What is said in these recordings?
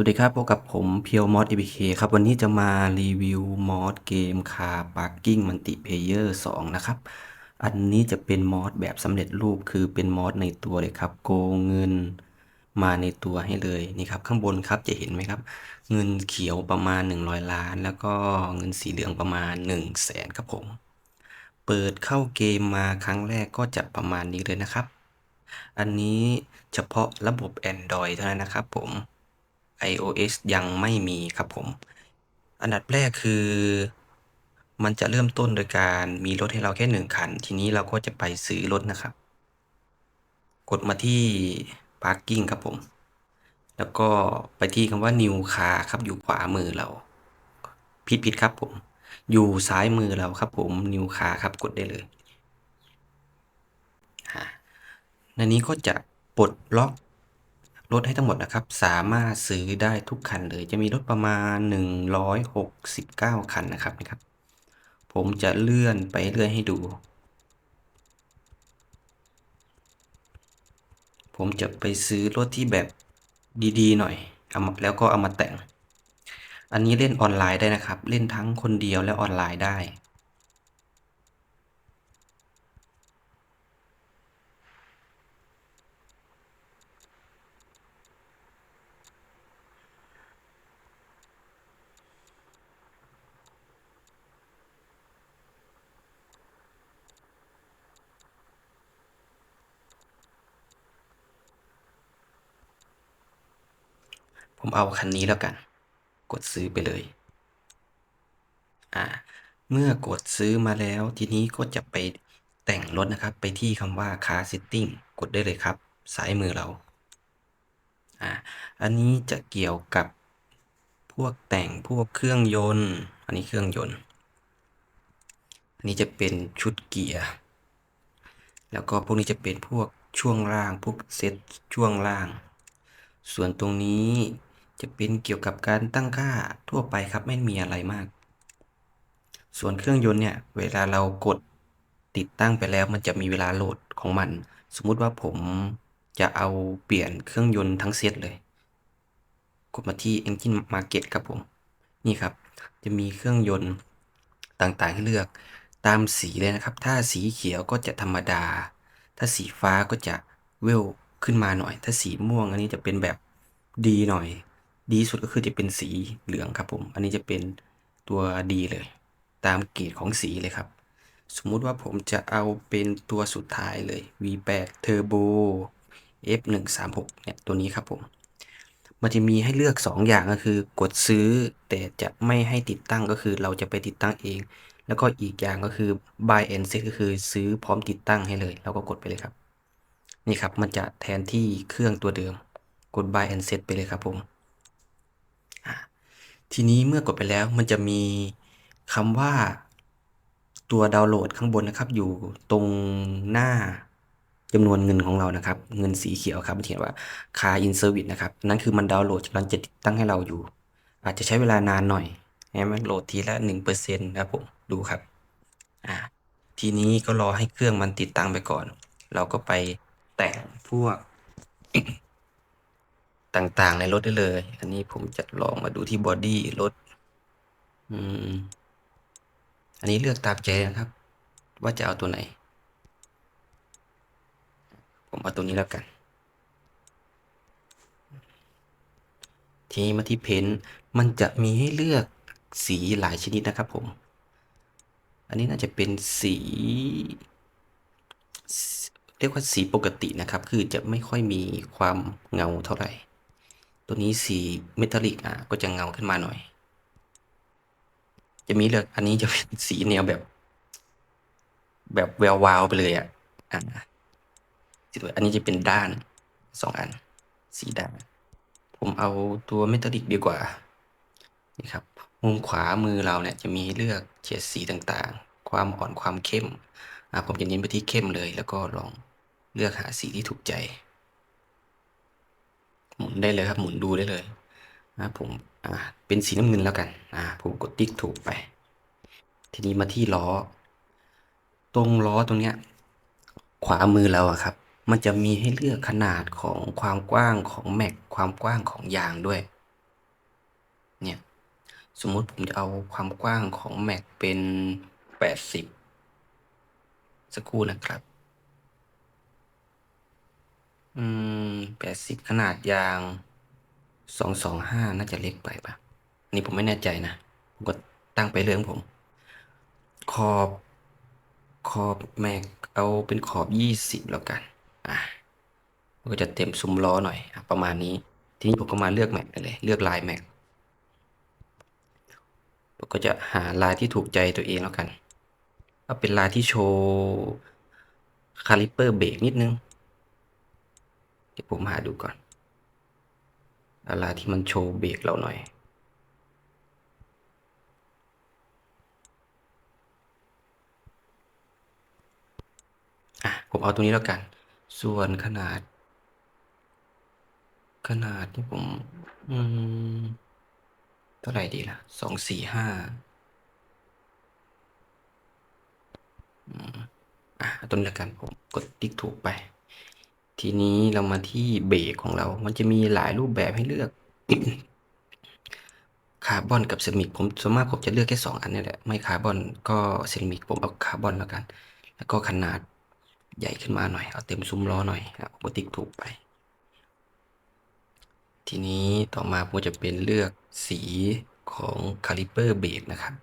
สวัสดีครับพบกับผมเพียวมอสเอ k เคครับ วันนี้จะมารีวิวมอสเกมคาร์พาร์กิ้งมัลติเพเยอร์2นะครับ อันนี้จะเป็นมอสแบบสำเร็จรูปคือเป็นมอสในตัวเลยครับ โกงเงินมาในตัวให้เลยนี่ครับ ข้างบนครับจะเห็นไหมครับ เงินเขียวประมาณ 100 ล้าน แล้วก็เงินสีเหลืองประมาณ 1 0 0 0 0แสนครับผม เปิดเข้าเกมมาครั้งแรกก็จะประมาณนี้เลยนะครับ อันนี้เฉพาะระบบ Android เท่านั้นนะครับผม iOS ยังไม่มีครับผม อันดับแรกคือ มันจะเริ่มต้นโดยการมีรถให้เราแค่หนึ่งคัน ทีนี้เราก็จะไปซื้อรถนะครับ กดมาที่ parking ครับผม แล้วก็ไปที่คำว่า new car ครับอยู่ขวามือเรา ผิดผิดครับผม อยู่ซ้ายมือเราครับผม new car ครับกดได้เลยในนี้ก็จะปลดล็อก รถให้ทั้งหมดนะครับ สามารถซื้อได้ทุกคันเลยจะมีรถประมาณ 169 คันนะครับนะครับ ผมจะเลื่อนไปเรื่อยให้ดู ผมจะไปซื้อรถที่แบบดีๆ หน่อยเอามาแล้วก็เอามาแต่ง อันนี้เล่นออนไลน์ได้นะครับ เล่นทั้งคนเดียวและออนไลน์ได้ ผมเอาคันนี้แล้วกัน กดซื้อไปเลย อ่า เมื่อกดซื้อมาแล้วทีนี้ก็จะไปแต่งรถนะครับ ไปที่คำว่า car setting กดได้เลยครับซ้ายมือเรา อ่า อันนี้จะเกี่ยวกับพวกแต่งพวกเครื่องยนต์ อันนี้เครื่องยนต์ อันนี้จะเป็นชุดเกียร์ แล้วก็พวกนี้จะเป็นพวกช่วงล่างพวกเซตช่วงล่าง ส่วนตรงนี้ จะเป็นเกี่ยวกับการตั้งค่าทั่วไปครับไม่มีอะไรมาก ส่วนเครื่องยนต์เนี่ย เวลาเรากดติดตั้งไปแล้ว มันจะมีเวลาโหลดของมัน สมมุติว่าผมจะเอาเปลี่ยนเครื่องยนต์ทั้งเซตเลย กดมาที่ Engine Market ครับผม นี่ครับ จะมีเครื่องยนต์ต่างๆให้เลือกตามสีเลยนะครับ ถ้าสีเขียวก็จะธรรมดา ถ้าสีฟ้าก็จะเวลขึ้นมาหน่อย ถ้าสีม่วงอันนี้จะเป็นแบบดีหน่อย ดีสุดก็คือจะเป็นสีเหลืองครับผม อันนี้จะเป็นตัวดีเลย ตามเกรดของสีเลยครับ สมมุติว่าผมจะเอาเป็นตัวสุดท้ายเลย V8 Turbo F136 เนี่ยตัวนี้ครับผม มันจะมีให้เลือก 2 อย่างก็คือ กดซื้อแต่จะไม่ให้ติดตั้งก็คือเราจะไปติดตั้งเอง แล้วก็อีกอย่างก็คือ buy and set ก็คือซื้อพร้อมติดตั้งให้เลยเราก็กดไปเลยครับ นี่ครับมันจะแทนที่เครื่องตัวเดิม กด buy and set ไปเลยครับผม ทีนี้เมื่อกดไปแล้วมันจะมีคำว่า ตัวดาวน์โหลดข้างบนนะครับ อยู่ตรงหน้าจำนวนเงินของเรานะครับ เงินสีเขียวครับมันเขียนว่า car in service นะครับ นั่นคือมันดาวน์โหลดกำลังจะติดตั้งให้เราอยู่ อาจจะใช้เวลานานหน่อยให้มันโหลดทีละ1%นะครับผมดูครับอ่าทีนี้ก็รอให้เครื่องมันติดตั้งไปก่อน เราก็ไปแต่งพวก ต่างๆ ในรถได้เลย อันนี้ผมจะลองมาดูที่บอดี้รถ อืม อันนี้เลือกตามใจนะครับ ว่าจะเอาตัวไหน ผมเอาตัวนี้แล้วกัน ทีนี้มาที่เพนมันจะมีให้เลือกสีหลายชนิดนะครับผม อันนี้น่าจะเป็นสี เรียกว่าสีปกตินะครับ คือจะไม่ค่อยมีความเงาเท่าไหร่ ตัวนี้สีเมทัลลิกอะก็จะเงาขึ้นมาหน่อย จะมีเลือกอันนี้จะเป็นสีแนวแบบ แบบแวววาวไปเลยอะอะอันนี้จะเป็นด้านสองอัน สีด้าน ผมเอาตัวเมทัลลิกดีกว่านี่ครับมุมขวามือเราเนี่ยจะมีเลือกเฉดสีต่างๆ ความอ่อนความเข้มอะผมจะเน้นไปที่เข้มเลย แล้วก็ลองเลือกหาสีที่ถูกใจ หมุนได้เลยครับ หมุนดูได้เลยนะผมอ่าเป็นสีน้ำเงินแล้วกันอ่าผมกดติ๊กถูกไป ทีนี้มาที่ล้อ ตรงล้อตรงเนี้ย ขวามือเราอะครับ มันจะมีให้เลือกขนาดของความกว้างของแม็กความกว้างของยางด้วย เนี่ยสมมุติผมจะเอาความกว้างของ Mac เป็น 80 สักครู่นะครับ อืม80ขนาดยาง225น่าจะเล็กไปปะนี่ผมไม่แน่ใจนะผมก็ตั้งไปเรื่องผม ขอบขอบ Mac เอาเป็นขอบ20แล้วกัน อะก็จะเต็มซุ้มล้อหน่อยอะประมาณนี้ ทีนี้ผมก็มาเลือก Mac ได้เลย เลือกลาย Mac ผมก็จะหาลายที่ถูกใจตัวเองแล้วกันเอาเป็นลายที่โชว์คาลิเปอร์เบรกนิดนึง ดี๋ยวผมหาดูก่อนอาลายที่มันโชว์เบรกเราหน่อยอะผมเอาตรงนี้แล้วกัน ส่วนขนาด ขนาดที่ผม อืมเท่าไหร่ดีล่ะสองสี่ห้าอืมอะตัวนี้แล้วกันผมกดติ๊กถูกไป ทีนี้เรามาที่เบรกของเรา มันจะมีหลายรูปแบบให้เลือก คาร์บอนกับเซรามิก ผมส่วนมากผมจะเลือกแค่สองอันนี่แหละ ไม่คาร์บอนก็เซรามิก ผมเอาคาร์บอนแล้วกัน แล้วก็ขนาดใหญ่ขึ้นมาหน่อย เอาเต็มซุ้มล้อหน่อยนะผมติ๊กถูกไป ทีนี้ต่อมาผมจะเป็นเลือกสีของคาลิเปอร์เบรกนะครับ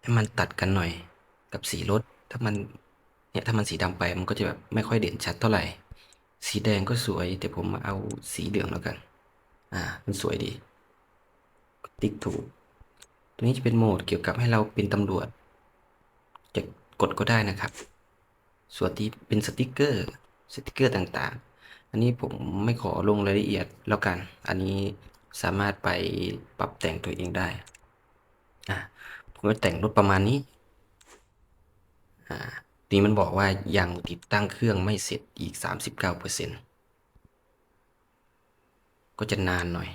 ให้มันตัดกันหน่อยกับสีรถ ถ้ามันเนี่ยถ้ามันสีดำไปมันก็จะแบบไม่ค่อยเด่นชัดเท่าไหร่ สีแดงก็สวย แต่ผมมาเอาสีเหลืองแล้วกัน อ่า มันสวยดี ติ๊กถูก ตัวนี้จะเป็นโหมดเกี่ยวกับให้เราเป็นตำรวจ จะกดก็ได้นะครับ ส่วนที่เป็นสติกเกอร์ สติกเกอร์ต่างๆ อันนี้ผมไม่ขอลงรายละเอียดแล้วกัน อันนี้สามารถไปปรับแต่งตัวเองได้ อะผมก็แต่งรถประมาณนี้ อ่า นี้มันบอกว่ายังติดตั้งเครื่องไม่เสร็จอีก 39%ก็จะนานหน่อย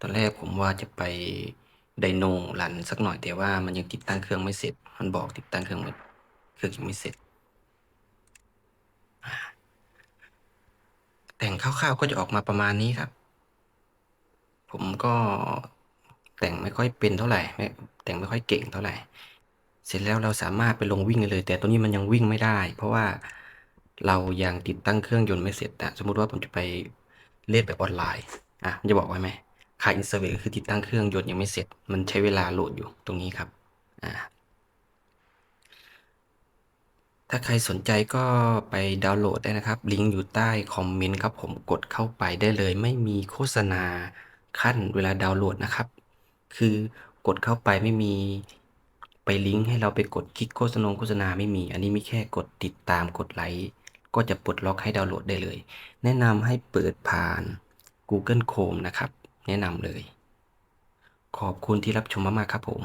ตอนแรกผมว่าจะไปไดโนรันสักหน่อยแต่ว่ามันยังติดตั้งเครื่องไม่เสร็จ มันบอกติดตั้งเครื่องไม่เครื่องยังไม่เสร็จ แต่งคร่าวๆก็จะออกมาประมาณนี้ครับ ผมก็ แต่งไม่ค่อยเป็นเท่าไหร่ไม่แต่งไม่ค่อยเก่งเท่าไหร่ เสร็จแล้วเราสามารถไปลงวิ่งได้เลย แต่ตัวนี้มันยังวิ่งไม่ได้ เพราะว่าเรายังติดตั้งเครื่องยนต์ไม่เสร็จอะสมมุติว่าผมจะไปเล่นแบบออนไลน์อะมันจะบอกไว้ไหมค่าอินสเวก็คือติดตั้งเครื่องยนต์ยังไม่เสร็จ มันใช้เวลาโหลดอยู่ตรงนี้ครับอ่าถ้าใครสนใจก็ไปดาวน์โหลดได้นะครับ ลิงก์อยู่ใต้คอมเมนต์ครับผมกดเข้าไปได้เลย ไม่มีโฆษณาขั้นเวลาดาวน์โหลดนะครับ คือกดเข้าไปไม่มีไปลิงก์ให้เราไปกดคลิกโฆษณาโฆษณาไม่มี อันนี้มีแค่กดติดตามกดไลค์ก็จะปลดล็อกให้ดาวน์โหลดได้เลย แนะนำให้เปิดผ่าน Google Chrome นะครับ แนะนำเลย ขอบคุณที่รับชมมากๆครับผม